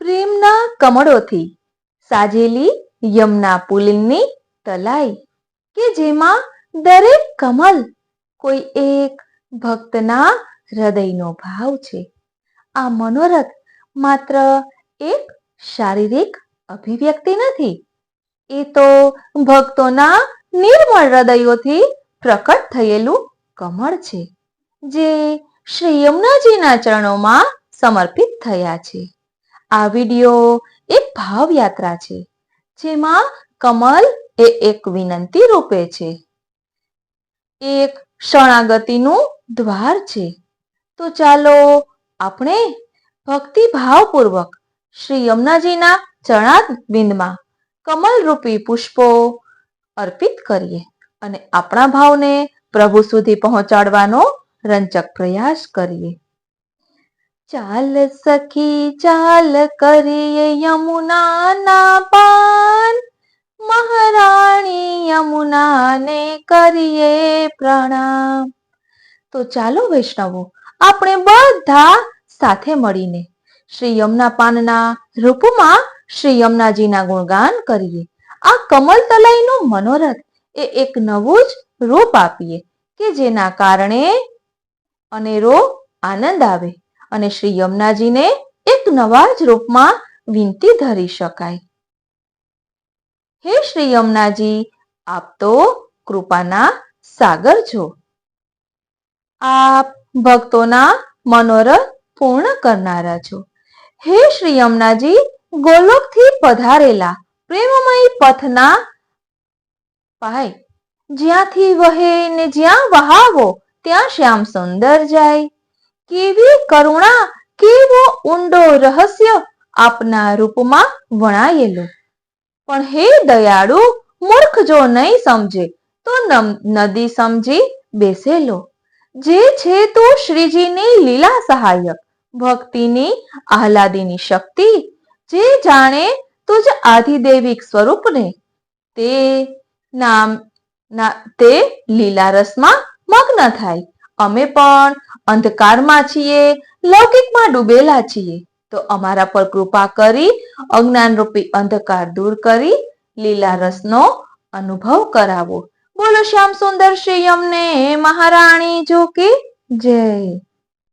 પ્રેમના કમળોથી સાજેલી યમના પુલની તલાઈ કે જેમાં દરેક કમલ કોઈ એક ભક્તના હૃદયનો ભાવ છે. આ મનોરથ માત્ર એક શારીરિક અભિવ્યક્તિ નથી, એ તો ભક્તોના નિર્મળ હૃદયોથી પ્રકટ થયેલું કમળ છે, જે શ્રી યમુનાજીના ચરણોમાં સમર્પિત થયા છે. આ વિડિયો એક ભાવયાત્રા છે, જેમાં કમલ એ એક વિનંતી રૂપે છે. એક શરણાગતિનું દ્વાર છે. તો ચાલો આપણે ભક્તિ ભાવપૂર્વક શ્રી યમુનાજીના કમલ કમલરૂપી પુષ્પો અર્પિત કરીએ અને આપણા ભાવને પ્રભુ સુધી પહોંચાડવાનો રંચક પ્રયાસ કરીએ. ચાલ સખી, ચાલ કરીએ યમુનાના પાન. મહારાણી યમુનાને કરીએ પ્રણામ. તો ચાલો વૈષ્ણવો, આપણે બધા સાથે મળીને શ્રી યમુના પાનના રૂપમાં શ્રી યમુનાજીના ગુણગાન કરીએ. આ કમલ તલાઈનું મનોરથ એ એક નવું જ રૂપ આપીએ કે જેના કારણે અનેરો આનંદ આવે. અને શ્રી યમુનાજીને એક નવા જ રૂપમાં વિનંતી ધરી શકાય. હે શ્રી યમુનાજી, આપ તો કૃપાના સાગર છો. આપ ભક્તોના મનોરથ પૂર્ણ કરનારા છો. હે શ્રી યમુનાજી, ગોલોકથી પધારેલા પ્રેમમય પથના પાય, જ્યાંથી વહે ને જ્યાં વહાવો, ત્યાં શ્યામ સુંદર જાય. કેવી કરુણા, કેવો ઊંડો રહસ્ય આપના રૂપમાં વણાયેલો. પણ હે દયાળુ, મૂર્ખ જો નહીં સમજે, તો નદી સમજી બેસેલો. જે છે તું શ્રીજીની લીલા સહાયક, ભક્તિની આહલાદીની શક્તિ. જે જાણે તુજ આધિદેવિક સ્વરૂપને, તે નામ તે લીલા રસમાં મગ્ન થાય. અમે પણ અંધકારમાં છીએ, લૌકિકમાં ડૂબેલા છીએ. તો અમારા પર કૃપા કરી, અજ્ઞાનરૂપી અંધકાર દૂર કરી, લીલા રસનો અનુભવ કરાવો. બોલો શ્યામ સુંદર શ્રી અમને, મહારાણી જો કે જય.